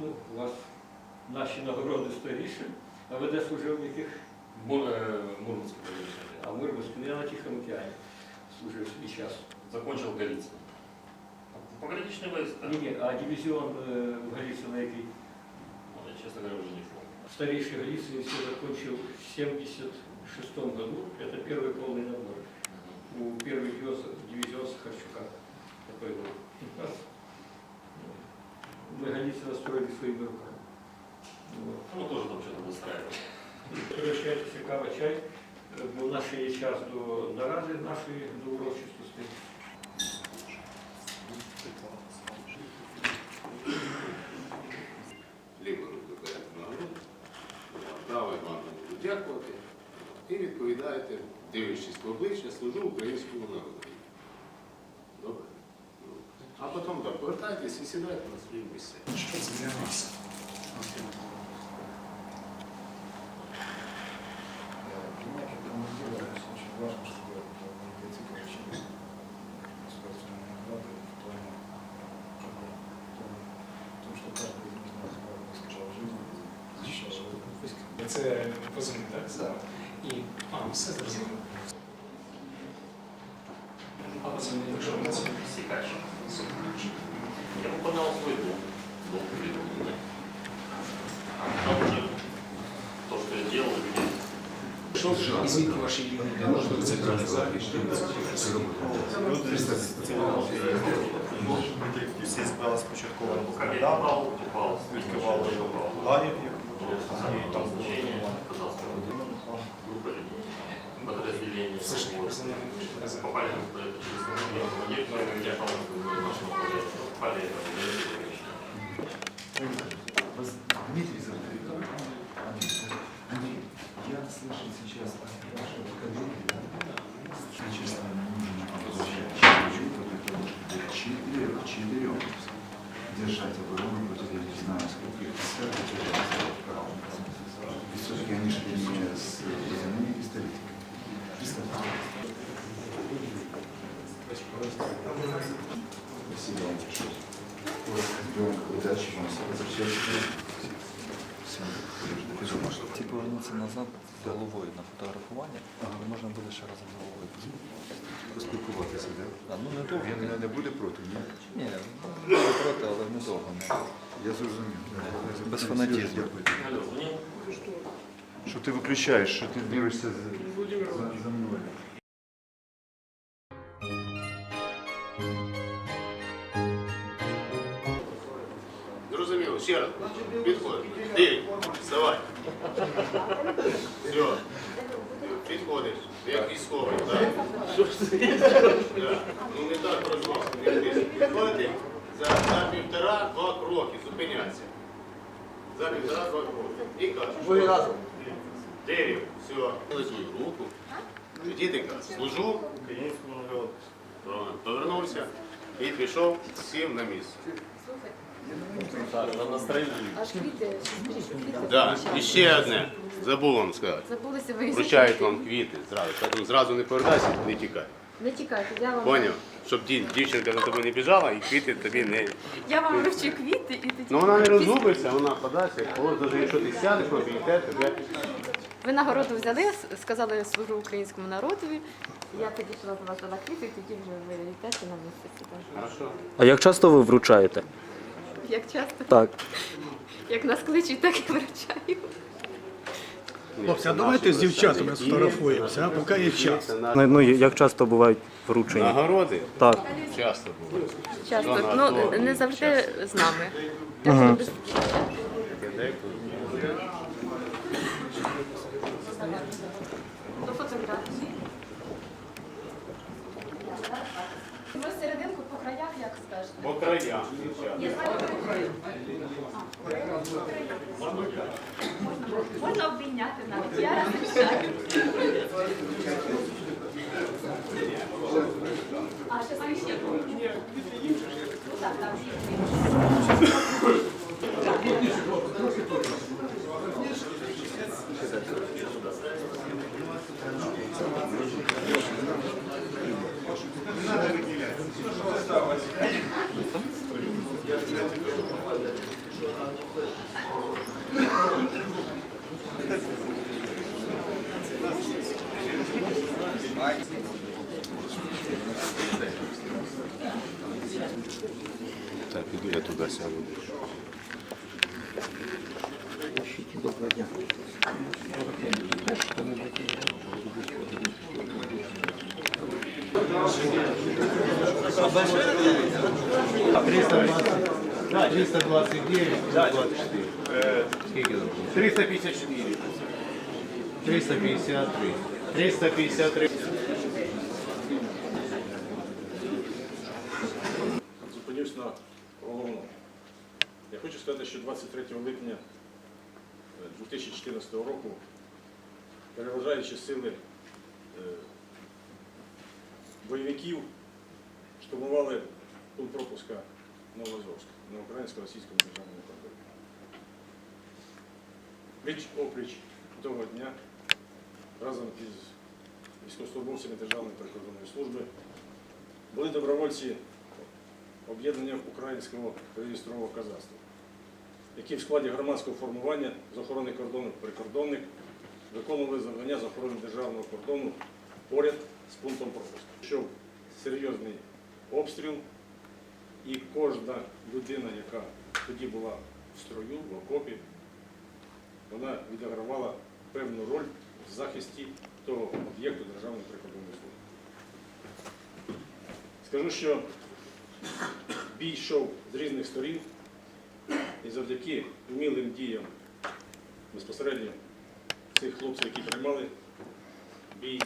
Ну, у вас наші нагороди старіші, а ви де служив в яких? Мур, э, Мурманское пограничное. А ми в я на Тихому океані служив свій час. Закончил Голицын. Пограничные войска. Ні, ні, а дивізіон е, в Галиці на який? Ну, я, честно говоря, уже не помню. Старейший Галицы все закончил в 76 году. Это первый полный набор. У первый дивизион, дивизион Сахарчука. Такой был. Мы Галицы настроили своими руками. Вот. Ну, тоже там что-то выстраивали. Пригощайтеся кава, чай. Е, Бо в нас ще є час до наради нашої до урочистості. Лімону виберете нагороду, право вам буду дякувати і відповідаєте, дивлячись в обличчя, служу українському том, что каждый из них назвал, сказал жизнь, защищал жизнь. Це позивний, так? За. І, а, все зрозуміло. А позивний, якщо ви це Секач. Я выполнял свой долг. Долг перед Родиной. А уже то, что я делал, людей І звідки ваші імені? Можна це сказати? Всі збирали спочатку попал, відкривали лагерь, і там подразделение. Попали в Ці повернуться назад головою на фотографування, і можна буде ще разом головою. Поспілкуватися, так? А, ну не довго. Він не, буде проти, ні? Ні, буде проти, але не довго. Не. Я зрозумів. Без фанатізму. Що ти виключаєш, що ти дивишся за, за, за мною. Ну не так. Підходите за, півтора-два кроки. Зупиняться. За півтора-два кроки. І. Ви разом. Дерев. Все. Руку. Тоді ти кажеш. Служу. Повернувся і пішов сів на місце. Аж квіти. Да. І ще одне. Забув вам сказати. Забулися Вручають вам квіти зразу. Тому зразу не повертайся, не тікай. Не тікайте, я вам Поняв? Щоб ді- дівчинка за тобою не біжала і квіти тобі не. я вам вручу квіти і тоді. Ну вона не розгубиться, вона подасться. Ось навіть якщо ти сядеш, обійте тебе. Ви нагороду взяли, с- сказали служу українському народові. Я підійшла до вас дала квіти, і тоді вже ви йдете на місце сюди. Хорошо. А як часто ви вручаєте? Як часто, Так. як нас кличуть, так і вручаю. Хлопці, а давайте з дівчатами сфотографуємося, а поки є час. Ну, ну, як часто бувають вручення? Нагороди Так. часто бувають. Часто. Ну, не завжди з нами. Без- До серединку по краях, як скажете. По краям, дівчата. Можна обійняти навіть. Я розрішаю. А, ще там ще. Ну так, так. Гарного дня. Так, піду я туди сяду. Доброго дня. А 320, 329, 24. Триста пятьдесят три. Зупинюсь на головному. Я хочу сказати, що 23 липня е, 2014 року, переважаючи сили е, бойовиків, штурмували пункт пропуска Новоазовськ на українсько-російському державному кордоні. Пліч опліч того дня разом із військовослужбовцями Державної прикордонної служби були добровольці об'єднання українського реєстрового казацтва, які в складі громадського формування з охорони кордону прикордонник виконували завдання з охорони державного кордону поряд з пунктом пропуску. Що серйозний обстріл, і кожна людина, яка тоді була в строю, в окопі, вона відігравала певну роль в захисті того об'єкту Державної прикордонної служби. Скажу, що бій йшов з різних сторін, і завдяки вмілим діям безпосередньо цих хлопців, які приймали бій,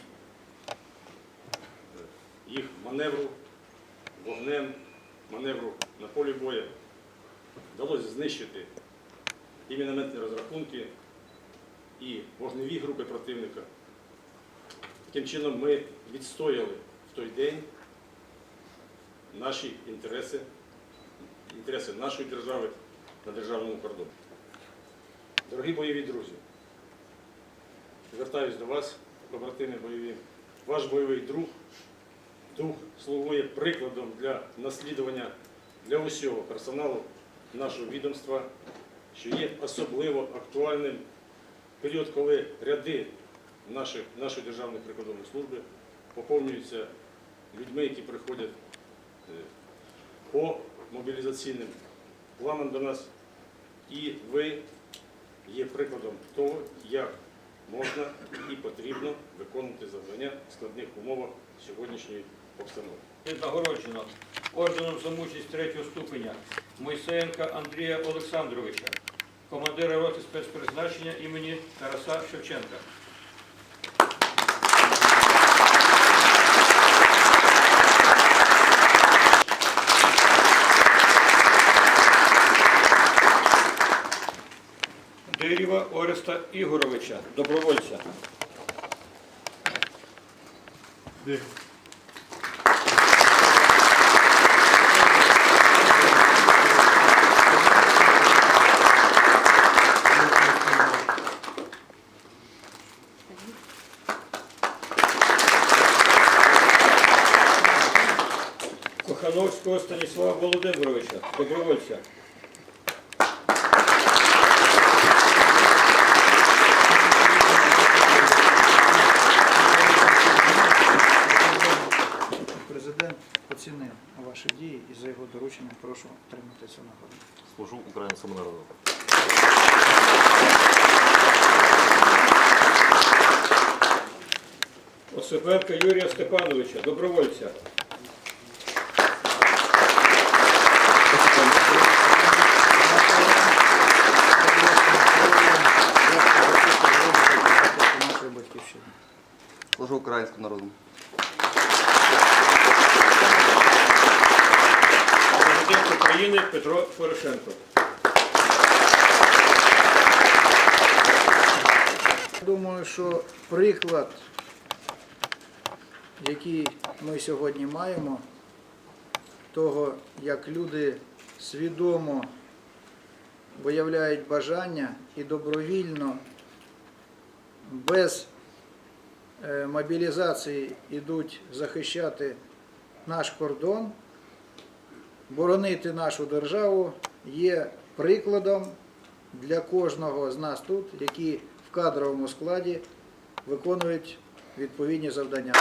їх маневру, вогнем, маневру на полі бою, вдалося знищити і мінометні розрахунки, і вогневі групи противника. Таким чином ми відстояли в той день наші інтереси, інтереси нашої держави на державному кордоні. Дорогі бойові друзі, звертаюсь до вас, побратими бойові. Ваш бойовий друг, дух слугує прикладом для наслідування для усього персоналу нашого відомства, що є особливо актуальним період, коли ряди наших, нашої державної прикордонної служби поповнюються людьми, які приходять е, по мобілізаційним планам до нас. І ви є прикладом того, як можна і потрібно виконувати завдання в складних умовах сьогоднішньої обстановки. Нагороджено орденом за мужність третього ступеня Мойсеєнка Андрія Олександровича, командира роти спецпризначення імені Тараса Шевченка. Дирєва Ореста Ігоровича, добровольця. Добровольця. Президент оцінив ваші дії і за його дорученням прошу отримати цю нагороду. Служу українському народу. Осипенка Юрія Степановича, добровольця. Нашої батьківщини. Служу українському народу. Президент України Петро Порошенко. Думаю, що приклад, який ми сьогодні маємо, того, як люди свідомо виявляють бажання і добровільно, без мобілізації йдуть захищати наш кордон, боронити нашу державу, є прикладом для кожного з нас тут, які в кадровому складі виконують відповідні завдання.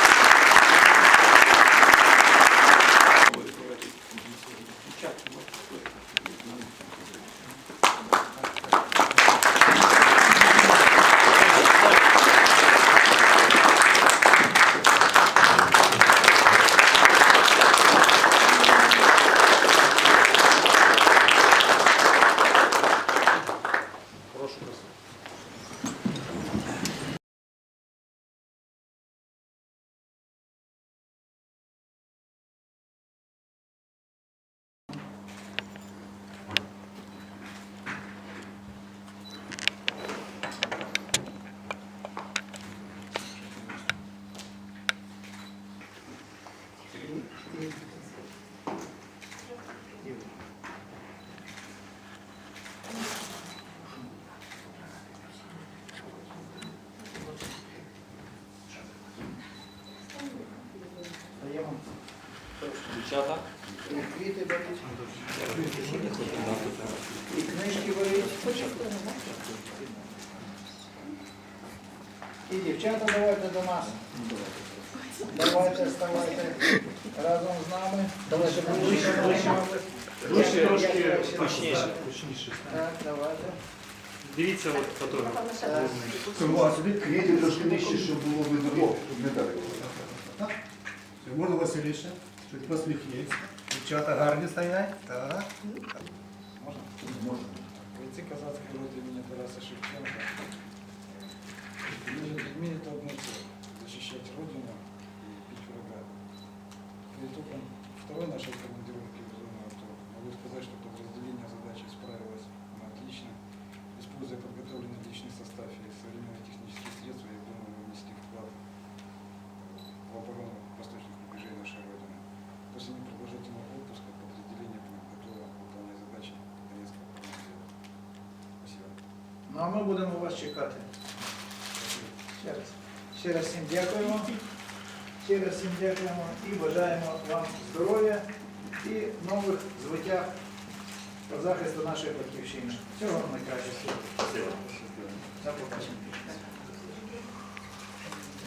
Дівчата. І квіти беріть. І книжки беріть. І дівчата давайте до нас. Давайте, ставайте разом з нами. Давайте ближче, ближче. Трошки точніше. Так, давайте. Дивіться, от фотограф. Собі квіти трошки нижче, щоб було видно. О, медалі. Можна Василіше, чуть посміхніться. Дівчата гарні стоять. Так. Можна? Можна. Бойцы казацкой роты имени Тараса Шевченко имеют одну цель – защищать Родину и бить врага. По итогам второй нашей командировки в зону АТО могу сказать, что подразделение задачи справилось на отлично. Используя подготовленный личный состав и а ми будемо вас чекати. Ще раз. Ще раз всім дякуємо. Ще раз всім дякуємо і бажаємо вам здоров'я і нових звиття по захисту нашої батьківщини. Всього вам найкращого. До побачення.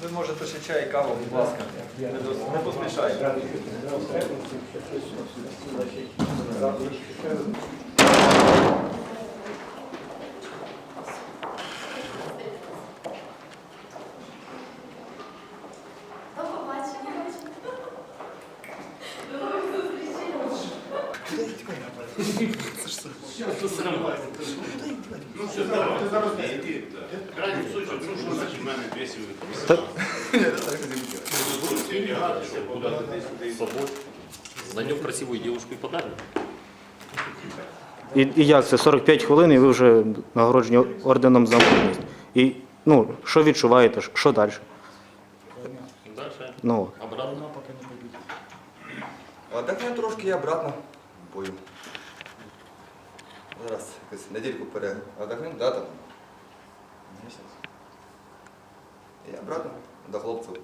Ви можете ще чай, каву, будь ласка. Не поспішайте. До побачення. Ну все, давай. Іди. Крайній случай, друг, що значить мене 200 і лягатися, куди ти С собой. Найдем красивую девушку и подарим. І, і як це? 45 хвилин і ви вже нагороджені орденом за мужність. І ну, що відчуваєте? Що далі? Дальше. Ну, Обратно. Отдохнемо трошки і обратно бою. Зараз якось недільку передохнемо, да, там? Місяць. І обратно до хлопців.